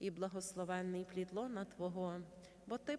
і благословенний плід лона Твого, бо Ти